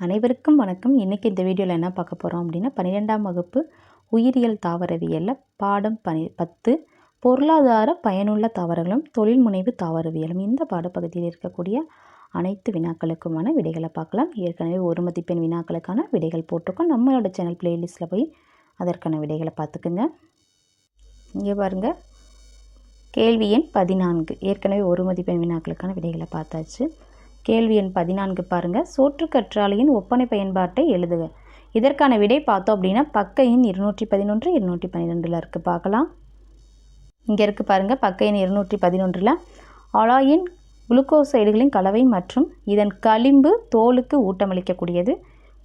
அனைவருக்கும் வணக்கம். இன்றைக்கி இந்த வீடியோவில் என்ன பார்க்க போகிறோம் அப்படின்னா பன்னிரெண்டாம் வகுப்பு உயிரியல் தாவரவியலில் பாடம் பனி பத்து பொருளாதார பயனுள்ள தாவரங்களும் தொழில் முனைவு தாவரவியலும். இந்த பாடப்பகுதியில் இருக்கக்கூடிய அனைத்து வினாக்களுக்குமான விடைகளை பார்க்கலாம். ஏற்கனவே ஒரு மதிப்பெண் வினாக்களுக்கான விடைகள் போட்டிருக்கோம். நம்மளோட சேனல் பிளேலிஸ்ட்டில் போய் அதற்கான விடைகளை பார்த்துக்குங்க. இங்கே பாருங்கள் கேள்வி எண் பதினான்கு. ஏற்கனவே ஒரு மதிப்பெண் வினாக்களுக்கான விடைகளை பார்த்தாச்சு. கேள்வி எண் பதினான்கு பாருங்கள் சோற்று கற்றாழையின் ஒப்பனை பயன்பாட்டை எழுதுக. இதற்கான விடை பார்த்தோம் அப்படின்னா பக்க எண் இருநூற்றி பதினொன்று இருநூற்றி பன்னிரெண்டில் இருக்குது பார்க்கலாம். இங்கே இருக்குது பாருங்கள் பக்க எண் இருநூற்றி பதினொன்றில். அலாயின் குளுக்கோசைடுகளின் கலவை மற்றும் இதன் களிம்பு தோலுக்கு ஊட்டமளிக்கக்கூடியது.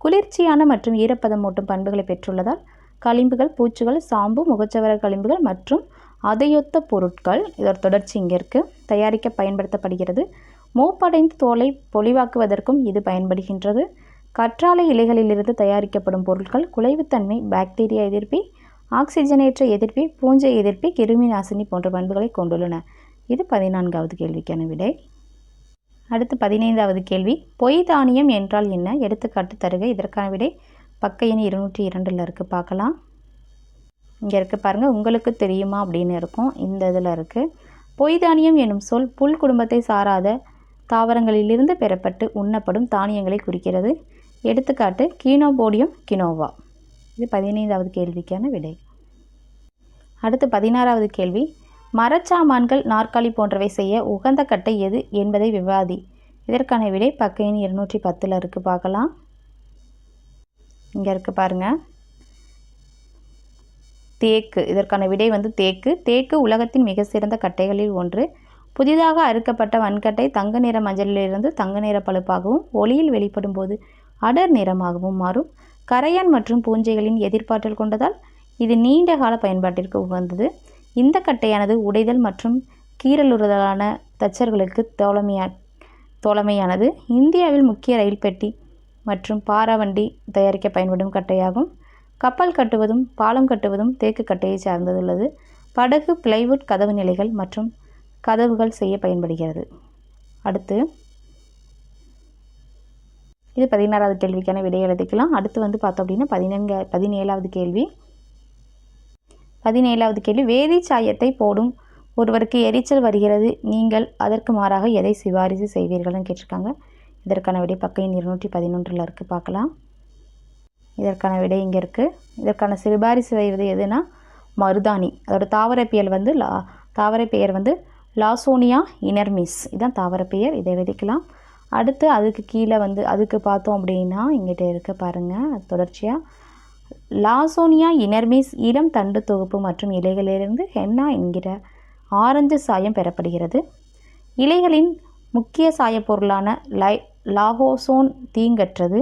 குளிர்ச்சியான மற்றும் ஈரப்பதம் மூட்டும் பண்புகளை பெற்றுள்ளதால் களிம்புகள் பூச்சிகள் சாம்பு முகச்சவர களிம்புகள் மற்றும் அதையொத்த பொருட்கள் இதோட தொடர்ச்சி இங்கே இருக்குது தயாரிக்க பயன்படுத்தப்படுகிறது. மூப்படைந்த தோலை பொலிவாக்குவதற்கும் இது பயன்படுகின்றது. கற்றாழை இலைகளிலிருந்து தயாரிக்கப்படும் பொருட்கள் குலைவுத்தன்மை பாக்டீரியா எதிர்ப்பி ஆக்சிஜனேற்ற எதிர்ப்பி பூஞ்சை எதிர்ப்பி கிருமி நாசினி போன்ற பண்புகளை கொண்டுள்ளன. இது பதினான்காவது கேள்விக்கான விடை. அடுத்து பதினைந்தாவது கேள்வி. பொய் தானியம் என்றால் என்ன? எடுத்துக்காட்டு தருக. இதற்கான விடை பக்க எண் இருநூற்றி இரண்டில் இருக்குது பார்க்கலாம். இங்கே இருக்குது பாருங்கள் உங்களுக்கு தெரியுமா அப்படின்னு இருக்கும். இந்த இதில் இருக்குது பொய் தானியம் என்னும் சொல் புல் குடும்பத்தை சாராத தாவரங்களிலிருந்து பெறப்பட்டு உண்ணப்படும் தானியங்களை குறிக்கிறது. எடுத்துக்காட்டு கீனோபோடியம் கினோவா. இது பதினைந்தாவது கேள்விக்கான விடை. அடுத்து பதினாறாவது கேள்வி. மரச்சாமான்கள் நாற்காலி போன்றவை செய்ய உகந்த கட்டை எது என்பதை விவாதி. இதற்கான விடை பக்க எண் இருநூற்றி பத்தில் இருக்குது பார்க்கலாம். இங்கே இருக்குது பாருங்கள் தேக்கு. இதற்கான விடை வந்து தேக்கு. தேக்கு உலகத்தின் மிக சிறந்த கட்டைகளில் ஒன்று. புதிதாக அறுக்கப்பட்ட வன்கட்டை தங்க நிற மஞ்சளிலிருந்து தங்க நிற பழுப்பாகவும் ஒளியில் வெளிப்படும் போது அடர் நிறமாகவும் மாறும். கரையான் மற்றும் பூஞ்சைகளின் எதிர்ப்பாற்றல் கொண்டதால் இது நீண்ட கால பயன்பாட்டிற்கு உகந்தது. இந்த கட்டையானது உடைதல் மற்றும் கீறலுறுதலான தச்சர்களுக்கு தோழமையா தோழமையானது. இந்தியாவில் முக்கிய ரயில் பெட்டி மற்றும் பாராவண்டி தயாரிக்க பயன்படும் கட்டையாகும். கப்பல் கட்டுவதும் பாலம் கட்டுவதும் தேக்கு கட்டையை சார்ந்துள்ளது படகு பிளைவுட் கதவு நிலைகள் மற்றும் கதவுகள் செய்ய பயன்படுகிறது. அடுத்து இது பதினாறாவது கேள்விக்கான விடை எழுதிக்கலாம். அடுத்து வந்து பார்த்தோம் அப்படின்னா பதினெண்க பதினேழாவது கேள்வி. பதினேழாவது கேள்வி வேதி சாயத்தை போடும் ஒருவருக்கு எரிச்சல் வருகிறது நீங்கள் அதற்கு மாறாக எதை சிபாரிசு செய்வீர்கள்னு கேட்டிருக்காங்க. இதற்கான விடை பக்கையின் இருநூற்றி பதினொன்றில் இருக்குது பார்க்கலாம். இதற்கான விடை இங்கே இருக்குது இதற்கான சிபாரிசு செய்வது எதுனா மருதாணி. அதோடய தாவர பெயர் வந்து லா தாவர பெயர் வந்து லாசோனியா இனர்மிஸ் இதுதான் தாவர பெயர். இதை விதைக்கலாம். அடுத்து அதுக்கு கீழே வந்து அதுக்கு பார்த்தோம் அப்படின்னா இங்கிட்ட இருக்க பாருங்கள் தொடர்ச்சியாக லாசோனியா இனர்மிஸ் இளம் தண்டு தொகுப்பு மற்றும் இலைகளிலிருந்து ஹென்னா என்கிற ஆரஞ்சு சாயம் பெறப்படுகிறது. இலைகளின் முக்கிய சாயப்பொருளான லை லாகோசோன் தீங்கற்றது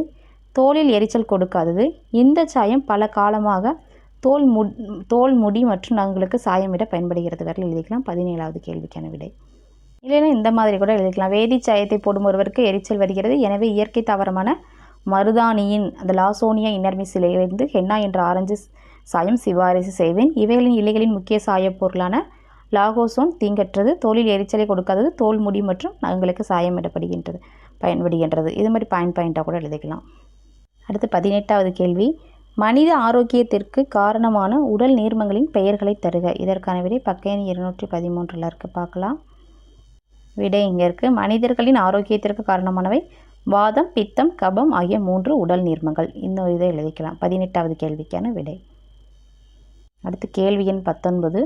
தோலில் எரிச்சல் கொடுக்காதது. இந்த சாயம் பல காலமாக தோல் மு தோல் முடி மற்றும் நகங்களுக்கு சாயமிட பயன்படுகிறது வரை எழுதிக்கலாம். பதினேழாவது கேள்விக்கான விடை. இல்லைன்னா இந்த மாதிரி கூட எழுதிக்கலாம். வேதி சாயத்தை போடும் ஒருவருக்கு எரிச்சல் வருகிறது. எனவே இயற்கை தாவரமான மருதாணியின் அந்த லாசோனியா இன்னர்மிசிலிருந்து ஹென்னா என்ற ஆரஞ்சு சாயம் சிபாரிசு செய்வேன். இவைகளின் இலைகளின் முக்கிய சாயப் பொருளான லாகோசோன் தீங்கற்றது. தோலில் எரிச்சலை கொடுக்காதது தோல் முடி மற்றும் நகங்களுக்கு சாயமிடப்படுகின்றது பயன்படுகின்றது. இது மாதிரி பாயிண்ட் பாயிண்ட்டாக கூட எழுதிக்கலாம். அடுத்து பதினெட்டாவது கேள்வி. மனித ஆரோக்கியத்திற்கு காரணமான உடல் நீர்மங்களின் பெயர்களை தருக. இதற்கான விடை பக்கையன் இருநூற்றி பதிமூன்றில் இருக்குது பார்க்கலாம். விடை இங்கே இருக்குது மனிதர்களின் ஆரோக்கியத்திற்கு காரணமானவை வாதம் பித்தம் கபம் ஆகிய மூன்று உடல் நீர்மங்கள். இந்த இதை எழுதிக்கலாம். பதினெட்டாவது கேள்விக்கான விடை. அடுத்து கேள்வி எண் பத்தொன்பது.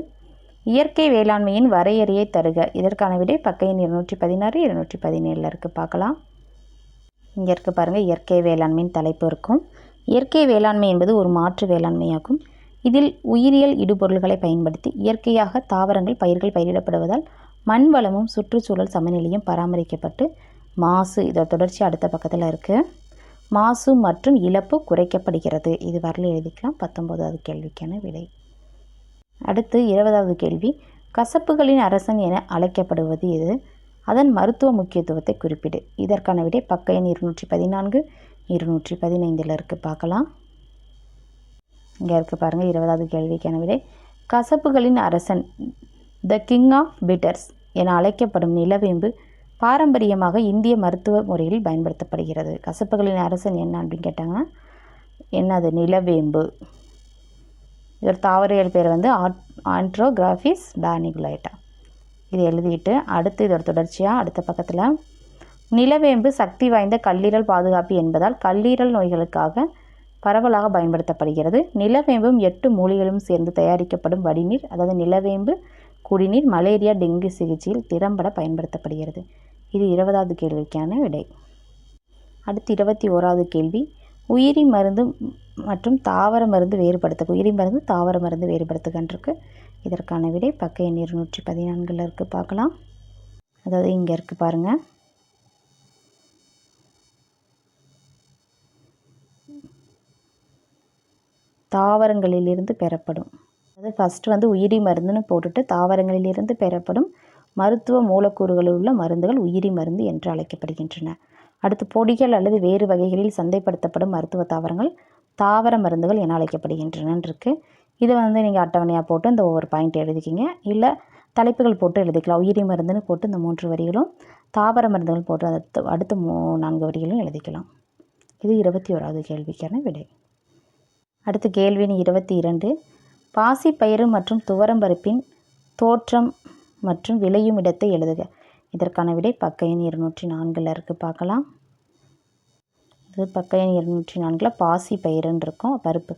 இயற்கை வேளாண்மையின் வரையறையை தருக. இதற்கான விடை பக்கையின் இருநூற்றி பதினாறு இருநூற்றி பதினேழில் இருக்குது பார்க்கலாம். இங்கே இருக்குது பாருங்கள் இயற்கை வேளாண்மையின் தலைப்பு இருக்கும். இயற்கை வேளாண்மை என்பது ஒரு மாற்று வேளாண்மையாகும். இதில் உயிரியல் இடுபொருள்களை பயன்படுத்தி இயற்கையாக தாவரங்கள் பயிர்கள் பயிரிடப்படுவதால் மண் வளமும் சுற்றுச்சூழல் சமநிலையும் பராமரிக்கப்பட்டு மாசு இதோட தொடர்ச்சி அடுத்த பக்கத்தில் இருக்குது மாசு மற்றும் இழப்பு குறைக்கப்படுகிறது. இது வரல எழுதிக்கலாம். பத்தொம்போதாவது கேள்விக்கான விடை. அடுத்து இருபதாவது கேள்வி. கசப்புகளின் அரசன் என அழைக்கப்படுவது எது? அதன் மருத்துவ முக்கியத்துவத்தை குறிப்பிடு. இதற்கான விடை பக்க எண் இருநூற்றி பதினான்கு. இருநூற்றி பதினைந்தில் இருக்குது பார்க்கலாம். இங்கே இருக்குது பாருங்கள் இருபதாவது கேள்விக்கான விடை கசப்புகளின் அரசன் த கிங் ஆஃப் பிட்டர்ஸ் என அழைக்கப்படும் நிலவேம்பு பாரம்பரியமாக இந்திய மருத்துவ முறையில் பயன்படுத்தப்படுகிறது. கசப்புகளின் அரசன் என்ன அப்படின்னு கேட்டாங்கன்னா என்னது? நிலவேம்பு. இதோட தாவரியல் பேர் வந்து ஆட் ஆண்ட்ரோகிராஃபிஸ் பேனிகுலைட்டா இது எழுதிட்டு அடுத்து இதோட தொடர்ச்சியாக அடுத்த பக்கத்தில் நிலவேம்பு சக்தி வாய்ந்த கல்லீரல் பாதுகாப்பு என்பதால் கல்லீரல் நோய்களுக்காக பரவலாக பயன்படுத்தப்படுகிறது. நிலவேம்பும் எட்டு மூலிகளும் சேர்ந்து தயாரிக்கப்படும் வடிநீர் அதாவது நிலவேம்பு குடிநீர் மலேரியா டெங்கு சிகிச்சையில் திறம்பட பயன்படுத்தப்படுகிறது. இது இருபதாவது கேள்விக்கான விடை. அடுத்து இருபத்தி ஓராவது கேள்வி. உயிரி மருந்து மற்றும் தாவர மருந்து வேறுபடுத்துக உயிரி மருந்து தாவர மருந்து வேறுபடுத்துகின்றிருக்கு. இதற்கான விடை பக்க எண் இருநூற்றி பதினான்கில் இருக்குது பார்க்கலாம். அதாவது இங்கே இருக்குது பாருங்கள் தாவரங்களிலிருந்து பெறப்படும். அது ஃபஸ்ட்டு வந்து உயிரி மருந்துன்னு போட்டுட்டு தாவரங்களிலிருந்து பெறப்படும் மருத்துவ மூலக்கூறுகளில் உள்ள மருந்துகள் உயிரி மருந்து என்று அழைக்கப்படுகின்றன. அடுத்து பொடிகள் அல்லது வேறு வகைகளில் சந்தைப்படுத்தப்படும் மருத்துவ தாவரங்கள் தாவர மருந்துகள் என அழைக்கப்படுகின்றன இருக்குது இதை வந்து நீங்கள் அட்டவணையாக போட்டு இந்த ஒவ்வொரு பாயிண்ட் எழுதிக்கிங்க. இல்லை தலைப்புகள் போட்டு எழுதிக்கலாம். உயிரி மருந்துன்னு போட்டு இந்த மூன்று வரிகளும் தாவர மருந்துகள் போட்டு அடுத்து அடுத்த மூ நான்கு வரிகளும் எழுதிக்கலாம். இது இருபத்தி ஓராவது கேள்விக்கான விடை. அடுத்து கேள்வி இருபத்தி இரண்டு. பாசிப்பயிறு மற்றும் துவரம்பருப்பின் தோற்றம் மற்றும் விளையும் இடத்தை எழுதுக. இதற்கான விடை பக்க எண் இருநூற்றி நான்கில் இருக்குது பார்க்கலாம். இது பக்க எண் இருநூற்றி நான்கில் பாசி பயிருன்னு இருக்கும். பருப்பு.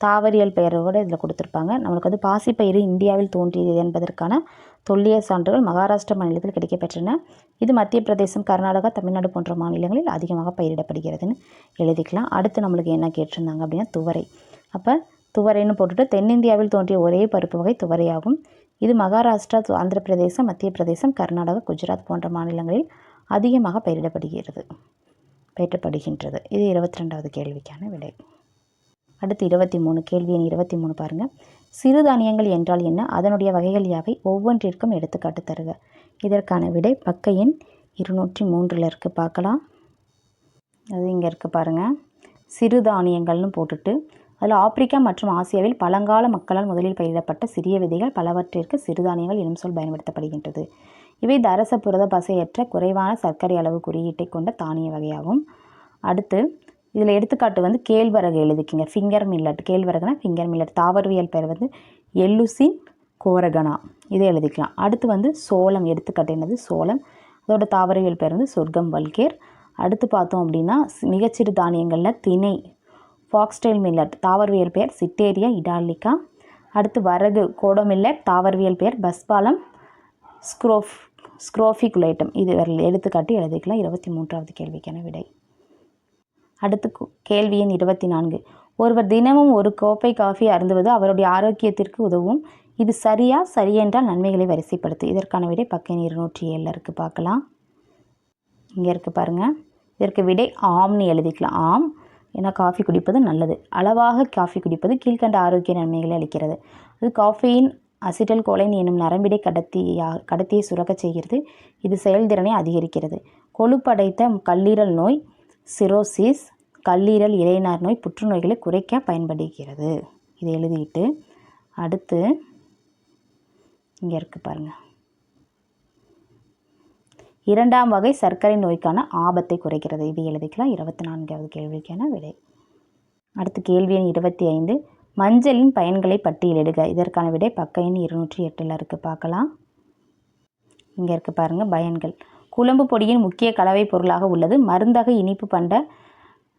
தாவரியல் பெயரோடு இதில் கொடுத்துருப்பாங்க. நம்மளுக்கு வந்து பாசிப்பயிறு இந்தியாவில் தோன்றியது என்பதற்கான தொல்லிய சான்றுகள் மகாராஷ்டிரா மாநிலத்தில் கிடைக்கப்பெற்றன. இது மத்திய பிரதேசம் கர்நாடகா தமிழ்நாடு போன்ற மாநிலங்களில் அதிகமாக பயிரிடப்படுகிறதுன்னு எழுதிக்கலாம். அடுத்து நம்மளுக்கு என்ன கேட்டிருந்தாங்க அப்படின்னா துவரை. அப்போ துவரைன்னு போட்டுட்டு தென்னிந்தியாவில் தோன்றிய ஒரே பருப்பு வகை துவரையாகும். இது மகாராஷ்டிரா ஆந்திர பிரதேசம் மத்திய பிரதேசம் கர்நாடகா குஜராத் போன்ற மாநிலங்களில் அதிகமாக பயிரிடப்படுகிறது பயிரிடப்படுகின்றது இது இருபத்தி ரெண்டாவது கேள்விக்கான விடை. அடுத்து இருபத்தி மூணு கேள்வி எண் இருபத்தி மூணு பாருங்கள் சிறுதானியங்கள் என்றால் என்ன? அதனுடைய வகைகள் யாவை? ஒவ்வொன்றிற்கும் எடுத்துக்காட்டு தருக. இதற்கான விடை பக்க எண் இருநூற்றி மூன்றில் இருக்குது பார்க்கலாம். அது இங்கே இருக்குது பாருங்கள் சிறுதானியங்கள்னு போட்டுட்டு அதில் ஆப்பிரிக்கா மற்றும் ஆசியாவில் பழங்கால மக்களால் முதலில் பயிரிடப்பட்ட சிறிய விதைகள் பலவற்றிற்கு சிறுதானியங்கள் எனும் சொல் பயன்படுத்தப்படுகின்றது. இவை தரச புரத பசையற்ற குறைவான சர்க்கரை அளவு குறியீட்டை கொண்ட தானிய வகையாகும். அடுத்து இதில் எடுத்துக்காட்டு வந்து கேழ்வரகு எழுதிக்கிங்க. ஃபிங்கர் மில்லட் கேழ்வரகுனா ஃபிங்கர் மில்லட் தாவரவியல் பேர் வந்து எல்லுசின் கோரகனா. இதை எழுதிக்கலாம். அடுத்து வந்து சோளம் எடுத்துக்காட்டு என்னது? சோளம். அதோட தாவரவியல் பெயர் வந்து சொர்க்கம் வல்கேர். அடுத்து பார்த்தோம் அப்படின்னா மிகச்சிறு தானியங்களில் திணை ஃபாக்ஸ்டைல் மில்லட் தாவரவியல் பெயர் சிட்டேரியா இடாலிக்கா அடுத்து வரகு கோடோ மில்லட் தாவரவியல் பெயர் பஸ்பாலம் ஸ்க்ரோஃப் ஸ்க்ரோஃபிகுலேட்டம். இது எடுத்துக்காட்டி எழுதிக்கலாம். இருபத்தி மூன்றாவது கேள்விக்கான விடை. அடுத்து கேள்வி எண் இருபத்தி நான்கு ஒருவர் தினமும் ஒரு கோப்பை காஃபி அருந்துவது அவருடைய ஆரோக்கியத்திற்கு உதவும். இது சரியா சரியென்றால் நன்மைகளை வரிசைப்படுத்து. இதற்கான விடை பக்கம் இருநூற்றி ஏழில் இருக்குது பார்க்கலாம். இங்கே இருக்குது பாருங்கள் இதற்கு விடை ஆம்னு எழுதிக்கலாம். ஆம். ஏன்னா காஃபி குடிப்பது நல்லது. அளவாக காஃபி குடிப்பது கீழ்க்கண்ட ஆரோக்கிய நன்மைகளை அளிக்கிறது. அது காஃபியின் அசிட்டல் கோலைன் என்னும் நரம்பிடை கடத்தியா கடத்தியை சுரக்கச் செய்கிறது. இது செயல்திறனை அதிகரிக்கிறது. கொழுப்படைத்த கல்லீரல் நோய் சிரோசிஸ் கல்லீரல் இறைநார் நோய் புற்றுநோய்களை குறைக்க பயன்படுகிறது. இதை எழுதிட்டு அடுத்து இங்கே இருக்குது பாருங்கள் இரண்டாம் வகை சர்க்கரை நோய்க்கான ஆபத்தை குறைக்கிறது. இது எழுதிக்கலாம். இருபத்தி நான்காவது கேள்விக்கான விடை. அடுத்து கேள்வி எண் இருபத்தி ஐந்து. மஞ்சளின் பயன்களை பட்டியலிடுக இதற்கான விடை பக்க எண் இருநூற்றி எட்டில் இருக்குது பார்க்கலாம். இங்கே இருக்குது பாருங்கள் பயன்கள். குழம்பு பொடியின் முக்கிய கலவை பொருளாக உள்ளது. மருந்தக இனிப்பு பண்ட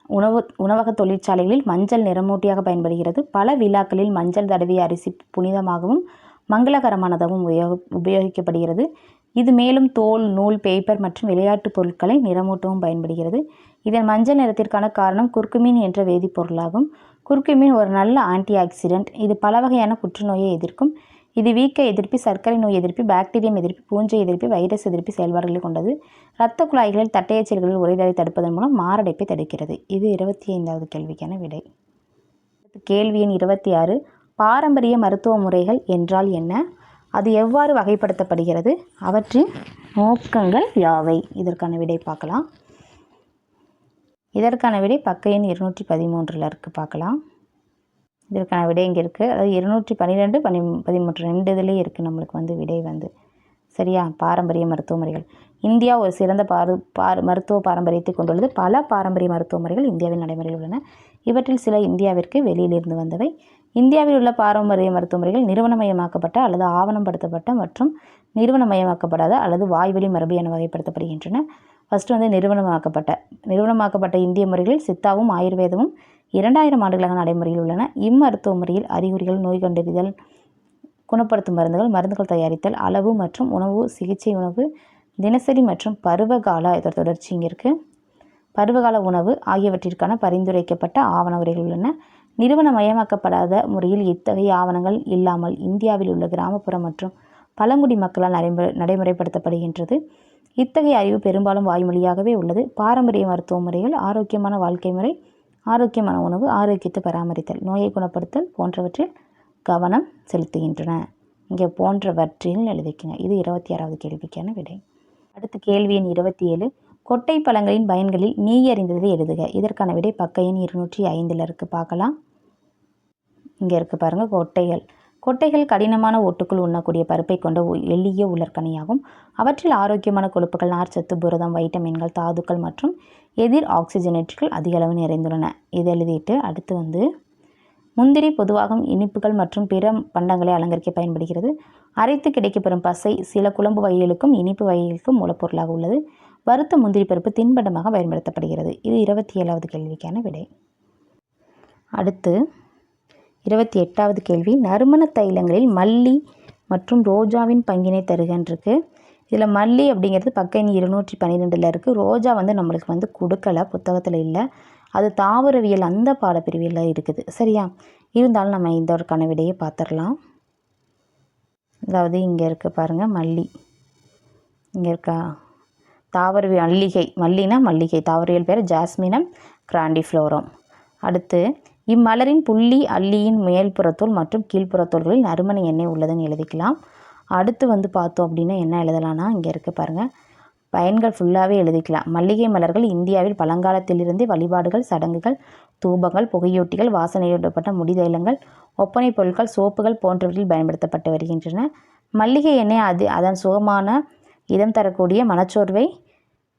உணவு உணவக தொழிற்சாலைகளில் மஞ்சள் நிறமூட்டியாக பயன்படுகிறது. பல விழாக்களில் மஞ்சள் தடவிய அரிசி புனிதமாகவும் மங்களகரமானதாகவும் உபயோக உபயோகிக்கப்படுகிறது. இது மேலும் தோல் நூல் பேப்பர் மற்றும் விளையாட்டுப் பொருட்களை நிறமூட்டவும் பயன்படுகிறது. இதன் மஞ்சள் நிறத்திற்கான காரணம் குர்குமின் என்ற வேதிப்பொருளாகும். குர்குமின் ஒரு நல்ல ஆன்டி ஆக்சிடென்ட் இது பல வகையான புற்றுநோயை எதிர்க்கும். இது வீக்க எதிர்ப்பி சர்க்கரை நோய் எதிர்ப்பி பாக்டீரியம் எதிர்ப்பி பூஞ்சை எதிர்ப்பி வைரஸ் எதிர்ப்பி செயல்பாடுகளை கொண்டது. இரத்த குழாய்களில் தட்டையச்சல்களில் உரைதலை தடுப்பதன் மூலம் மாரடைப்பை தடுக்கிறது. இது இருபத்தி ஐந்தாவது கேள்விக்கான விடை. கேள்வி எண் இருபத்தி ஆறு. பாரம்பரிய மருத்துவ முறைகள் என்றால் என்ன? அது எவ்வாறு வகைப்படுத்தப்படுகிறது? அவற்றின் நோக்கங்கள் யாவை? இதற்கான விடை பார்க்கலாம். இதற்கான விடை பக்க எண் இருநூற்றி பதிமூன்றில் இருக்குது பார்க்கலாம். இதற்கான விடை இங்கே இருக்குது அதாவது இருநூற்றி பன்னிரெண்டு பனி பதிமூன்று ரெண்டு இதுலேயே இருக்குது நம்மளுக்கு வந்து விடை வந்து. சரியா? பாரம்பரிய மருத்துவ முறைகள். இந்தியா ஒரு சிறந்த பாரு பார் மருத்துவ பாரம்பரியத்தை கொண்டுள்ளது. பல பாரம்பரிய மருத்துவ முறைகள் இந்தியாவில் நடைமுறையில் உள்ளன. இவற்றில் சில இந்தியாவிற்கு வெளியிலிருந்து வந்தவை. இந்தியாவில் உள்ள பாரம்பரிய மருத்துவ முறைகள் நிறுவனமயமாக்கப்பட்ட அல்லது ஆவணப்படுத்தப்பட்ட மற்றும் நிறுவனமயமாக்கப்படாத அல்லது வாய்வழி மரபு என வகைப்படுத்தப்படுகின்றன. ஃபஸ்ட்டு வந்து நிறுவனமாக்கப்பட்ட. நிறுவனமாக்கப்பட்ட இந்திய முறைகளில் சித்தாவும் ஆயுர்வேதமும் இரண்டாயிரம் ஆண்டுகளாக நடைமுறையில் உள்ளன. இம்மருத்துவ முறையில் அறிகுறிகள் நோய் கண்டறிதல் குணப்படுத்தும் மருந்துகள் மருந்துகள் தயாரித்தல் அளவு மற்றும் உணவு சிகிச்சை உணவு தினசரி மற்றும் பருவகால இதர் தொடர்ச்சி இங்கே இருக்குது பருவகால உணவு ஆகியவற்றிற்கான பரிந்துரைக்கப்பட்ட ஆவண உரைகள் உள்ளன. நிறுவனமயமாக்கப்படாத முறையில் இத்தகைய ஆவணங்கள் இல்லாமல் இந்தியாவில் உள்ள கிராமப்புற மற்றும் பழங்குடி மக்களால் நடைமுறை நடைமுறைப்படுத்தப்படுகின்றது. இத்தகைய அறிவு பெரும்பாலும் வாய்மொழியாகவே உள்ளது. பாரம்பரிய மருத்துவ முறைகள் ஆரோக்கியமான வாழ்க்கை முறை ஆரோக்கியமான உணவு ஆரோக்கியத்தை பராமரித்தல் நோயை குணப்படுத்தல் போன்றவற்றில் கவனம் செலுத்துகின்றன. இங்கே போன்றவற்றில் எழுதிக்கங்க. இது இருபத்தி ஆறாவது கேள்விக்கான விடை. அடுத்த கேள்வி எண் இருபத்தி ஏழு. கொட்டை பழங்களின் பயன்களில் நீ அறிந்ததை எழுதுக. இதற்கான விடை பக்க எண் இருநூற்றி ஐந்தில் இருக்குது பார்க்கலாம். இங்கே இருக்குது பாருங்கள் கொட்டைகள். கொட்டைகள் கடினமான ஓட்டுக்குள் உண்ணக்கூடிய பருப்பை கொண்ட எளிய உலர்கனியாகும். அவற்றில் ஆரோக்கியமான கொழுப்புகள் நார்ச்சத்து புரதம் வைட்டமின்கள் தாதுக்கள் மற்றும் எதிர் ஆக்சிஜனேற்றுகள் அதிக அளவு நிறைந்துள்ளன. இதை எழுதிட்டு அடுத்து வந்து முந்திரி பொதுவாக இனிப்புகள் மற்றும் பிற பண்டங்களை அலங்கரிக்க பயன்படுகிறது. அரைத்து கிடைக்கப்பெறும் பசை சில குழம்பு வகைகளுக்கும் இனிப்பு வகைகளுக்கும் மூலப்பொருளாக உள்ளது. வறுத்த முந்திரி பருப்பு தின்பண்டமாக பயன்படுத்தப்படுகிறது. இது இருபத்தி ஏழாவது கேள்விக்கான விடை. அடுத்து இருபத்தி எட்டாவது கேள்வி. நறுமண தைலங்களில் மல்லி மற்றும் ரோஜாவின் பங்கினை தருகன்றிருக்கு. இதில் மல்லி அப்படிங்கிறது பக்க எண் இருநூற்றி பன்னிரெண்டில் இருக்குது ரோஜா வந்து நம்மளுக்கு வந்து கொடுக்கல புத்தகத்தில் இல்லை. அது தாவரவியல் அந்த பாடப்பிரிவில் இருக்குது. சரியா? இருந்தாலும் நம்ம இந்த ஒரு கனவிடையே பார்த்துடலாம். அதாவது இங்கே இருக்குது பாருங்கள் மல்லி. இங்கே இருக்கா? தாவரவியல் மல்லிகை. மல்லினா மல்லிகை. தாவரவியல் பேர் ஜாஸ்மினம் கிராண்டிஃப்ளோரம். அடுத்து இம்மலரின் புள்ளி அல்லியின் மேல்புறத்தோல் மற்றும் கீழ்ப்புறத்தோள்களில் நறுமண எண்ணெய் உள்ளதுன்னு எழுதிக்கலாம். அடுத்து வந்து பார்த்தோம் அப்படின்னா என்ன எழுதலாம்னா இங்கே இருக்க பாருங்கள் பயன்கள் ஃபுல்லாகவே எழுதிக்கலாம். மல்லிகை மலர்கள் இந்தியாவில் பழங்காலத்திலிருந்தே வழிபாடுகள் சடங்குகள் தூபங்கள் புகையூட்டிகள் வாசனையூட்டப்பட்ட முடிதைலங்கள் ஒப்பனை பொருட்கள் சோப்புகள் போன்றவற்றில் பயன்படுத்தப்பட்டு வருகின்றன. மல்லிகை எண்ணெய் அது அதன் சுகமான இதம் தரக்கூடிய மனச்சோர்வை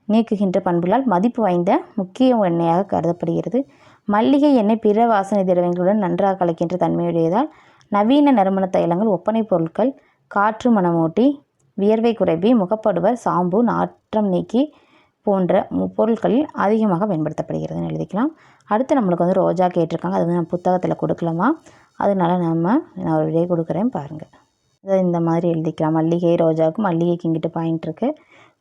நீக்குகின்ற பண்புகளால் மதிப்பு வாய்ந்த முக்கிய எண்ணெயாக கருதப்படுகிறது. மல்லிகை எண்ணெய் பிற வாசனை திரவியங்களுடன் நன்றாக கலக்கின்ற தன்மையுடையதால் நவீன நறுமண தைலங்கள் ஒப்பனை பொருட்கள் காற்று மணமூட்டி வியர்வை குறைவி முகப்படுவர் சாம்பு நாற்றம் நீக்கி போன்ற மு- பொருட்களில் அதிகமாக பயன்படுத்தப்படுகிறதுன்னு எழுதிக்கலாம். அடுத்து நம்மளுக்கு வந்து ரோஜா கேட்டிருக்காங்க. அது வந்து நம்ம புத்தகத்தில் கொடுக்கலாமா? அதனால நம்ம நான் ஒரு விடை கொடுக்குறேன். பாருங்கள் இதை இந்த மாதிரி எழுதிக்கலாம். மல்லிகை ரோஜாவுக்கு மல்லிகைக்கு இங்கிட்டு பாயிண்ட் இருக்குது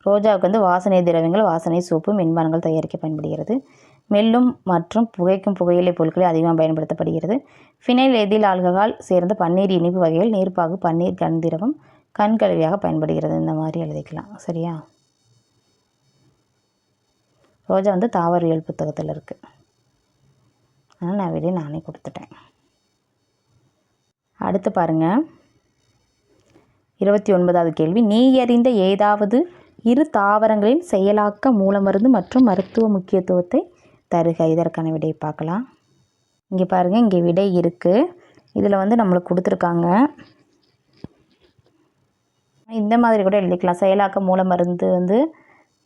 ரோஜாவுக்கு வந்து வாசனை திரவியங்கள் வாசனை சூப்பு மின்பானங்கள் தயாரிக்க பயன்படுகிறது. மெல்லும் மற்றும் புகைக்கும் புகையிலை பொருட்களை அதிகமாக பயன்படுத்தப்படுகிறது. ஃபினைல் எதில் ஆல்கஹால் சேர்ந்த பன்னீர் இனிப்பு வகைகள் நீர்ப்பாகு பன்னீர் கண்திரவம் கண் கழுவியாக பயன்படுகிறது. இந்த மாதிரி எழுதிக்கலாம். சரியா? ரோஜா வந்து தாவரவியல் புத்தகத்தில் இருக்குது அதனால் நான் வெளியே நானே கொடுத்துட்டேன். அடுத்து பாருங்கள் இருபத்தி ஒன்பதாவது கேள்வி. நீ அறிந்த ஏதாவது இரு தாவரங்களின் செயலாக்க மூலமருந்து மற்றும் மருத்துவ முக்கியத்துவத்தை தருக. இதற்கான விடை பார்க்கலாம். இங்கே பாருங்கள் இங்கே விடை இருக்குது இதில் வந்து நம்மளுக்கு கொடுத்துருக்காங்க. இந்த மாதிரி கூட எழுதிக்கலாம். செயலாக்க மூல மருந்து வந்து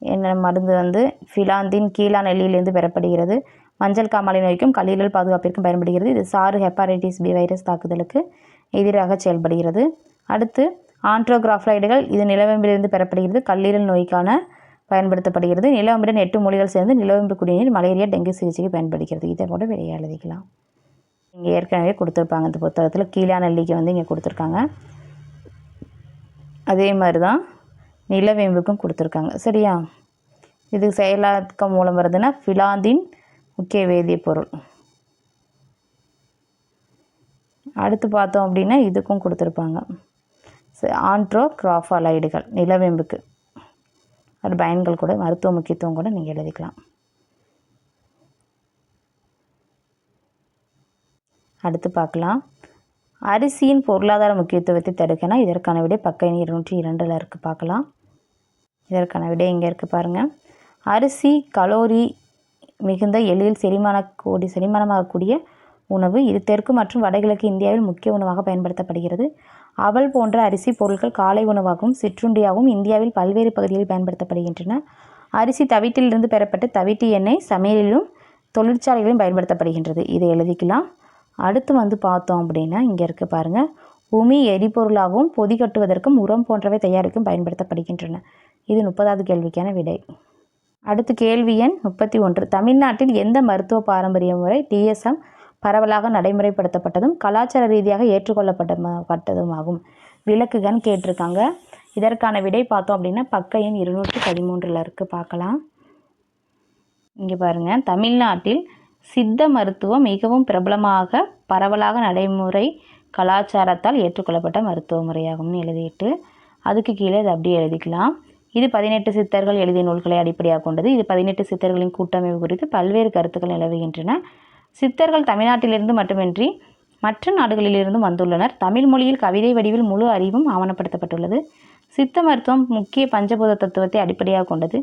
என்ன மருந்து வந்து ஃபிலாந்தின் கீழா நெல்லியிலிருந்து பெறப்படுகிறது. மஞ்சள் காமாலை நோய்க்கும் கல்லீரல் பாதுகாப்பிற்கும் பயன்படுகிறது. இது சாறு ஹெப்பாடைட்டிஸ் பி வைரஸ் தாக்குதலுக்கு எதிராக செயல்படுகிறது. அடுத்து ஆண்ட்ரோகிராஃப்ளைடுகள் இது நிலவம்பிலிருந்து பெறப்படுகிறது. கல்லீரல் நோய்க்கான பயன்படுத்தப்படுகிறது. நிலவம்புடன் எட்டு மொழிகள் சேர்ந்து நிலவம்பு குடிநீர் மலேரியா டெங்கு சிகிச்சைக்கு பயன்படுகிறது. இதை கூட வெளியே எழுதிக்கலாம். இங்கே ஏற்கனவே கொடுத்துருப்பாங்க. இந்த புத்தகத்தில் கீழா நெல்லிக்கு வந்து இங்கே கொடுத்துருக்காங்க. அதே மாதிரி தான் நிலவேம்புக்கும் கொடுத்துருக்காங்க. சரியா? இது செயலாக்கம் மூலம் வருதுன்னா ஃபிலாந்தின் முக்கிய வேதிப்பொருள் அடுத்து பார்த்தோம் அப்படின்னா இதுக்கும் கொடுத்துருப்பாங்க. ஆண்ட்ரோ கிராஃபாலைடுகள் நிலவேம்புக்கு. அது பயன்கள் கூட மருத்துவ முக்கியத்துவம் கூட நீங்கள் எழுதிக்கலாம். அடுத்து பார்க்கலாம். அரிசியின் பொருளாதார முக்கியத்துவத்தை தடுக்கனா இதற்கான விடை பக்க இருநூற்றி இரண்டில் இருக்குது பார்க்கலாம். இதற்கான விடை இங்கே இருக்குது பாருங்கள் அரிசி கலோரி மிகுந்த எளிதில் செரிமானக்கூடி செரிமானமாகக்கூடிய உணவு இது தெற்கு மற்றும் வடகிழக்கு இந்தியாவில் முக்கிய உணவாக பயன்படுத்தப்படுகிறது. அவல் போன்ற அரிசி பொருட்கள் காலை உணவாகவும் சிற்றுண்டியாகவும் இந்தியாவில் பல்வேறு பகுதிகளில் பயன்படுத்தப்படுகின்றன. அரிசி தவிட்டிலிருந்து பெறப்பட்ட தவிட்டு எண்ணெய் சமையலிலும் தொழிற்சாலைகளிலும் பயன்படுத்தப்படுகின்றது. இதை எழுதிக்கலாம். அடுத்து வந்து பார்த்தோம் அப்படின்னா இங்கே இருக்க பாருங்கள் உமி எரிபொருளாகவும் பொதி கட்டுவதற்கும் உரம் போன்றவை தயாரிக்கும் பயன்படுத்தப்படுகின்றன. இது முப்பதாவது கேள்விக்கான விடை. அடுத்து கேள்வி எண் முப்பத்தி ஒன்று. தமிழ்நாட்டில் எந்த மருத்துவ பாரம்பரிய முறை டிஎஸ்எம் பரவலாக நடைமுறைப்படுத்தப்பட்டதும் கலாச்சார ரீதியாக ஏற்றுக்கொள்ளப்பட்ட ம- விளக்குகன்னு கேட்டிருக்காங்க. இதற்கான விடை பார்த்தோம் அப்படின்னா பக்க எண் இருநூற்றி பதிமூன்றில் இருக்குது பார்க்கலாம். இங்கே பாருங்கள் தமிழ்நாட்டில் சித்த மருத்துவம் மிகவும் பிரபலமாக பரவலாக நடைமுறை கலாச்சாரத்தால் ஏற்றுக்கொள்ளப்பட்ட மருத்துவ முறையாகும்னு எழுதிட்டு அதுக்கு கீழே இது அப்படியே எழுதிக்கலாம். இது பதினெட்டு சித்தர்கள் எழுதிய நூல்களை அடிப்படையாக கொண்டது. இது பதினெட்டு சித்தர்களின் கூட்டமைப்பு குறித்து பல்வேறு கருத்துக்கள் நிலவுகின்றன. சித்தர்கள் தமிழ்நாட்டிலிருந்து மட்டுமின்றி மற்ற நாடுகளிலிருந்தும் வந்துள்ளனர். தமிழ் மொழியில் கவிதை வடிவில் முழு அறிவும் ஆவணப்படுத்தப்பட்டுள்ளது சித்த மருத்துவம் முக்கிய பஞ்சபூத தத்துவத்தை அடிப்படையாக கொண்டது.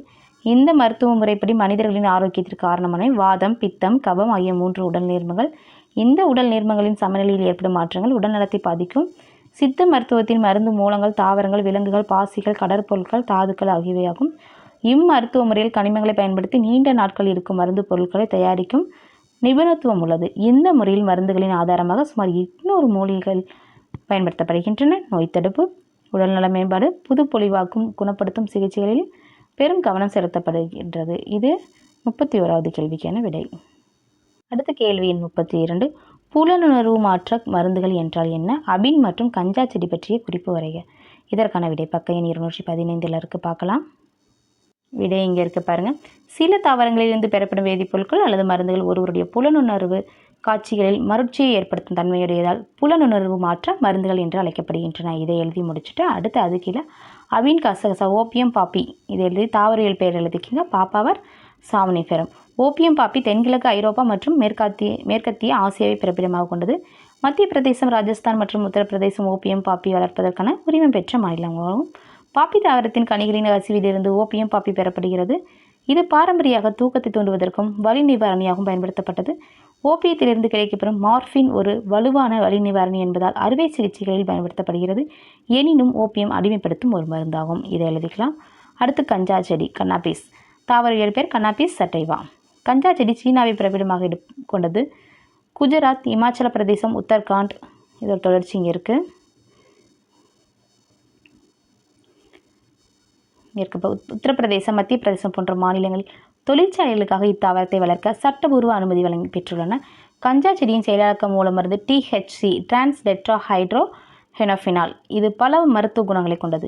இந்த மருத்துவ முறைப்படி மனிதர்களின் ஆரோக்கியத்திற்கு காரணமான வாதம் பித்தம் கபம் ஆகிய மூன்று உடல் நீர்மங்கள். இந்த உடல் நீர்மங்களின் சமநிலையில் ஏற்படும் மாற்றங்கள் உடல் நலத்தை பாதிக்கும். சித்த மருத்துவத்தின் மருந்து மூலங்கள் தாவரங்கள் விலங்குகள் பாசிகள் கடற்பொருட்கள் தாதுக்கள் ஆகியவையாகும். இம்மருத்துவ முறையில் கனிமங்களை பயன்படுத்தி நீண்ட நாட்கள் இருக்கும் மருந்து பொருட்களை தயாரிக்கும் நிபுணத்துவம் உள்ளது. இந்த முறையில் மருந்துகளின் ஆதாரமாக சுமார் எட்நூறு மூலிகைகள் பயன்படுத்தப்படுகின்றன. நோய் தடுப்பு உடல்நல மேம்பாடு புது பொலிவாக்கும் குணப்படுத்தும் சிகிச்சைகளில் பெரும் கவனம் செலுத்தப்படுகின்றது. இது முப்பத்தி ஓராவது கேள்விக்கான விடை. அடுத்த கேள்வி எண் முப்பத்தி இரண்டு புலனுணர்வு மாற்ற மருந்துகள் என்றால் என்ன? அபின் மற்றும் கஞ்சா செடி பற்றிய குறிப்பு வரைக. இதற்கான விடை பக்க எண் இருநூற்றி பதினைந்தில் இருக்கு. பார்க்கலாம். விடை இங்கே இருக்க பாருங்கள் சில தாவரங்களிலிருந்து பெறப்படும் வேதிப்பொருட்கள் அல்லது மருந்துகள் ஒருவருடைய புலனுணர்வு காட்சிகளில் மருட்சியை ஏற்படுத்தும் தன்மையுடையதால் புலனுணர்வு மாற்ற மருந்துகள் என்று அழைக்கப்படுகின்றன. இதை எழுதி முடிச்சுட்டு அடுத்து அது கீழே அவின் கசகசா ஓபியம் பாப்பி. இதை எழுதி தாவரியல் பெயர் எழுதிக்கிங்க. பாப்பாவர் சாவனிஃபெரம் ஓபியம் பாப்பி தென்கிழக்கு ஐரோப்பா மற்றும் மேற்காத்திய மேற்கத்திய ஆசியாவை பிறப்பிடமாக கொண்டது. மத்திய பிரதேசம் ராஜஸ்தான் மற்றும் உத்தரப்பிரதேசம் ஓபியம் பாப்பி வளர்ப்பதற்கான உரிமை பெற்ற மாநிலங்களாகும் பாப்பி தாவரத்தின் கனிகளின் கசிவிலிருந்து ஓபியம் பாப்பி பெறப்படுகிறது. இது பாரம்பரியாக தூக்கத்தை தூண்டுவதற்கும் வலி நிவாரணியாகவும் பயன்படுத்தப்பட்டது. ஓபியத்திலிருந்து கிடைக்கப்பெறும் மார்ஃபின் ஒரு வலுவான வலி நிவாரணி என்பதால் அறுவை சிகிச்சைகளில் பயன்படுத்தப்படுகிறது. எனினும் ஓபியம் அடிமைப்படுத்தும் ஒரு மருந்தாகும். இதை எழுதிக்கலாம். அடுத்து கஞ்சா செடி கண்ணாபீஸ். தாவரவியல் பேர் கண்ணாபீஸ் சட்டைவா. கஞ்சா செடி சீனாவை பிறப்பிடமாக எடு கொண்டது. குஜராத் இமாச்சல பிரதேசம் உத்தரகாண்ட். இதோட தொடர்ச்சி இங்கே இருக்குது மேற்கு உத்தரப்பிரதேசம் மத்திய பிரதேசம் போன்ற மாநிலங்களில் தொழிற்சாலைகளுக்காக இத்தாவரத்தை வளர்க்க சட்டபூர்வ அனுமதி வழங்கி பெற்றுள்ளன. கஞ்சா செடியின் செயலாக்க மூலமருந்து THC trans tetrahydrocannabinol இது பல மருத்துவ குணங்களை கொண்டது.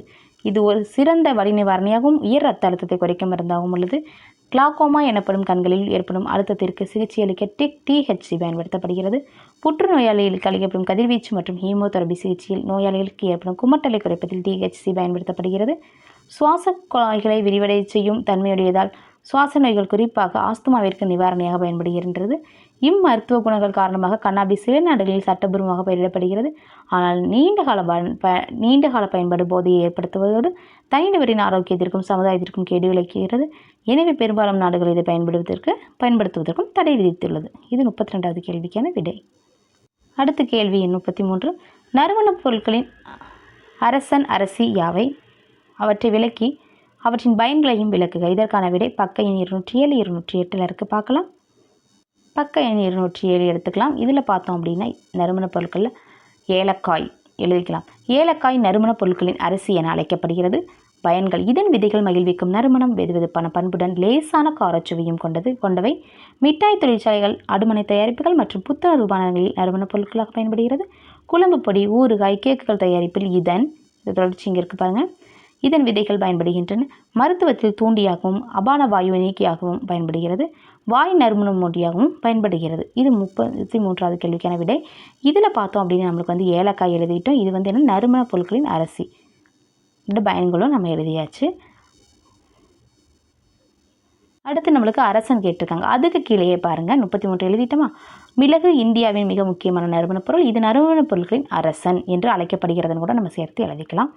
இது ஒரு சிறந்த வலி நிவாரணியாகவும் உயர் ரத்த அழுத்தத்தை குறைக்கும் மருந்தாகவும் உள்ளது. கிளாக்கோமா எனப்படும் கண்களில் ஏற்படும் அழுத்தத்திற்கு சிகிச்சையளிக்க டிக் டிஹெச்சி பயன்படுத்தப்படுகிறது. புற்றுநோயாளிகளுக்கு அளிக்கப்படும் கதிர்வீச்சு மற்றும் ஹீமோதெரபி சிகிச்சையில் நோயாளிகளுக்கு ஏற்படும் குமட்டலை குறைப்பதில் டிஹெச்சி பயன்படுத்தப்படுகிறது. சுவாச குழாய்களை விரிவடை செய்யும் தன்மையுடையதால் சுவாச நோய்கள் குறிப்பாக ஆஸ்துமாவிற்கு நிவாரணியாக பயன்படுகின்றது. இம்மருத்துவ குணங்கள் காரணமாக கண்ணாபி சில நாடுகளில் சட்டபூர்வமாக பயிரிடப்படுகிறது. ஆனால் நீண்ட கால பயன் ப நீண்ட கால பயன்பாடு போதையை ஏற்படுத்துவதோடு தனிநபரின் ஆரோக்கியத்திற்கும் சமுதாயத்திற்கும் கேடு விளைக்கிறது எனவே பெரும்பாலும் நாடுகள் இதை பயன்படுவதற்கு பயன்படுத்துவதற்கும் தடை விதித்துள்ளது. இது முப்பத்தி ரெண்டாவது கேள்விக்கான விடை. அடுத்த கேள்வி எண் முப்பத்தி மூன்று. நறுமணப் பொருட்களின் அரசன் அரசி யாவை? அவற்றை விளக்கி அவற்றின் பயன்களையும் விளக்குக. இதற்கான விடை பக்க எண் இருநூற்றி ஏழு இருநூற்றி எட்டில் இருக்கு. பார்க்கலாம். பக்க எண் இருநூற்றி ஏழு எடுத்துக்கலாம். இதில் பார்த்தோம் அப்படின்னா நறுமணப் பொருட்களில் ஏலக்காய் எழுதிக்கலாம். ஏலக்காய் நறுமணப் பொருட்களின் அரிசி என அழைக்கப்படுகிறது. பயன்கள். இதன் விதைகள் மகிழ்விக்கும் நறுமணம் வெதுவெதுப்பான பண்புடன் லேசான காரச்சுவையும் கொண்டது கொண்டவை. மிட்டாய் தொழிற்சாலைகள் அடுமனை தயாரிப்புகள் மற்றும் புத்துணர்வு பானங்களில் நறுமணப் பொருட்களாக பயன்படுகிறது. குழம்பு பொடி ஊறுகாய் கேக்குகள் தயாரிப்பில் இதன் இது தொடர்ச்சி இங்கே இருக்குது பாருங்கள் இதன் விதைகள் பயன்படுகின்றன. மருத்துவத்தில் தூண்டியாகவும் அபான வாயு நீக்கியாகவும் பயன்படுகிறது. வாய் நறுமணம் மூடியாகவும் பயன்படுகிறது. இது முப்பத்தி மூன்றாவது கேள்விக்கான விடை. இதில் பார்த்தோம் அப்படின்னு நம்மளுக்கு வந்து ஏலக்காய் எழுதிட்டோம். இது வந்து என்ன? நறுமண பொருட்களின் அரசி. இந்த பயன்களும் நம்ம எழுதியாச்சு. அடுத்து நம்மளுக்கு அரசன் கேட்டிருக்காங்க. அதுக்கு கீழேயே பாருங்கள் முப்பத்தி மூன்று எழுதிட்டோமா? மிளகு இந்தியாவின் மிக முக்கியமான நறுமணப் பொருள். இது நறுமணப் பொருட்களின் அரசன் என்று அழைக்கப்படுகிறதுன்னு கூட நம்ம சேர்த்து எழுதிக்கலாம்.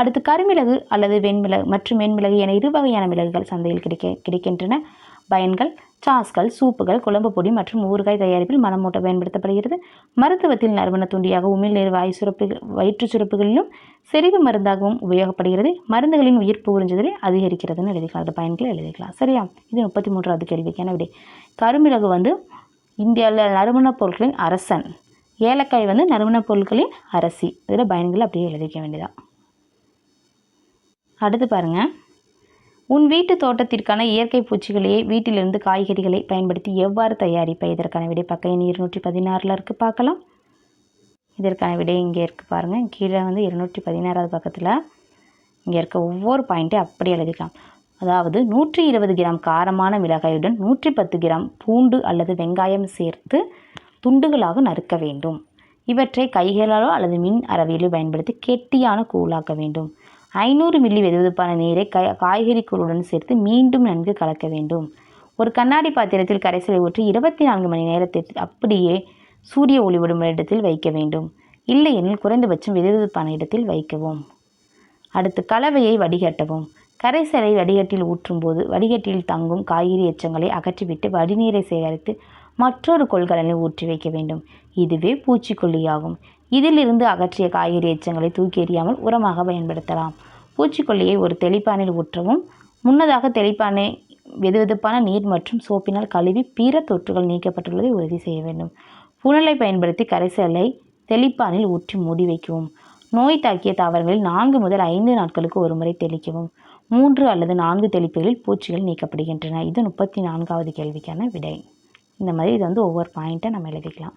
அடுத்து கருமிளகு அல்லது வெண்மிளகு மற்றும் வெண்மிளகு என இரு வகையான மிளகுகள் சந்தையில் கிடைக்க கிடைக்கின்றன. பயன்கள் சாஸ்கள் சூப்புகள் குழம்பு பொடி மற்றும் ஊறுகாய் தயாரிப்பில் மனமூட்ட பயன்படுத்தப்படுகிறது. மருத்துவத்தில் நறுமண துண்டியாக உமிழ்நீர் வாயு சுரப்புகள் வயிற்று சுரப்புகளிலும் செறிவு மருந்தாகவும் உபயோகப்படுகிறது. மருந்துகளின் உயிர்ப்பு உறிஞ்சுதலை அதிகரிக்கிறதுன்னு எழுதிக்கலாம் அது பயன்களை எழுதிக்கலாம் சரியா? இது முப்பத்தி மூன்றாவது கேள்விக்கான விடை. கருமிளகு வந்து இந்தியாவில் நறுமணப் பொருட்களின் அரசன். ஏலக்காய் வந்து நறுமணப் பொருட்களின் அரசி. இதில் பயன்கள் அப்படியே எழுதிக்க வேண்டியதான் அடுத்து பாருங்கள் உன் வீட்டு தோட்டத்திற்கான இயற்கை பூச்சிகளையே வீட்டிலிருந்து காய்கறிகளை பயன்படுத்தி எவ்வாறு தயாரிப்பை? இதற்கான விடை பக்க எண் இருநூற்றி பதினாறில் இருக்குது பார்க்கலாம். இதற்கான விடை இங்கே இருக்குது பாருங்கள் கீழே வந்து இருநூற்றி பதினாறாவது பக்கத்தில் இங்கே இருக்க ஒவ்வொரு பாயிண்ட்டையும் அப்படி எழுதிக்கலாம். அதாவது நூற்றி இருபது கிராம் காரமான மிளகாயுடன் நூற்றி பத்து கிராம் பூண்டு அல்லது வெங்காயம் சேர்த்து துண்டுகளாக நறுக்க வேண்டும். இவற்றை கைகளாலோ அல்லது மின் அரவியலோ பயன்படுத்தி கெட்டியான கூழாக்க வேண்டும். ஐநூறு மில்லி வெதுவெதுப்பான நீரை க காய்கறி கூழுடன் சேர்த்து மீண்டும் நன்கு கலக்க வேண்டும். ஒரு கண்ணாடி பாத்திரத்தில் கரைசலை ஊற்றி இருபத்தி நான்கு மணி நேரத்திற்கு அப்படியே சூரிய ஒளிவிடும் இடத்தில் வைக்க வேண்டும். இல்லையெனில் குறைந்தபட்சம் வெதுவெதுப்பான இடத்தில் வைக்கவும். அடுத்து கலவையை வடிகட்டவும். கரைசலை வடிகட்டில் ஊற்றும்போது வடிகட்டில் தங்கும் காய்கறி எச்சங்களை அகற்றிவிட்டு வடிநீரை சேகரித்து மற்றொரு கொள்கலனில் ஊற்றி வைக்க வேண்டும். இதுவே பூச்சிக்கொல்லியாகும். இதிலிருந்து அகற்றிய காய்கறி எச்சங்களை தூக்கி எறியாமல் உரமாக பயன்படுத்தலாம். பூச்சிக்கொல்லியை ஒரு தெளிப்பானில் ஊற்றவும் முன்னதாக தெளிப்பானை வெதுவெதுப்பான நீர் மற்றும் சோப்பினால் கழுவி பிற தொற்றுகள் நீக்கப்பட்டுள்ளதை உறுதி செய்ய வேண்டும். புனலை பயன்படுத்தி கரைசலை தெளிப்பானில் ஊற்றி மூடி வைக்கவும். நோய் தாக்கிய தாவரங்களில் நான்கு முதல் ஐந்து நாட்களுக்கு ஒரு முறை தெளிக்கவும். மூன்று அல்லது நான்கு தெளிப்புகளில் பூச்சிகள் நீக்கப்படுகின்றன. இது முப்பத்தி நான்காவது கேள்விக்கான விடை. இந்த மாதிரி இது வந்து ஒவ்வொரு பாயிண்ட்டை நம்ம எழுதிக்கலாம்.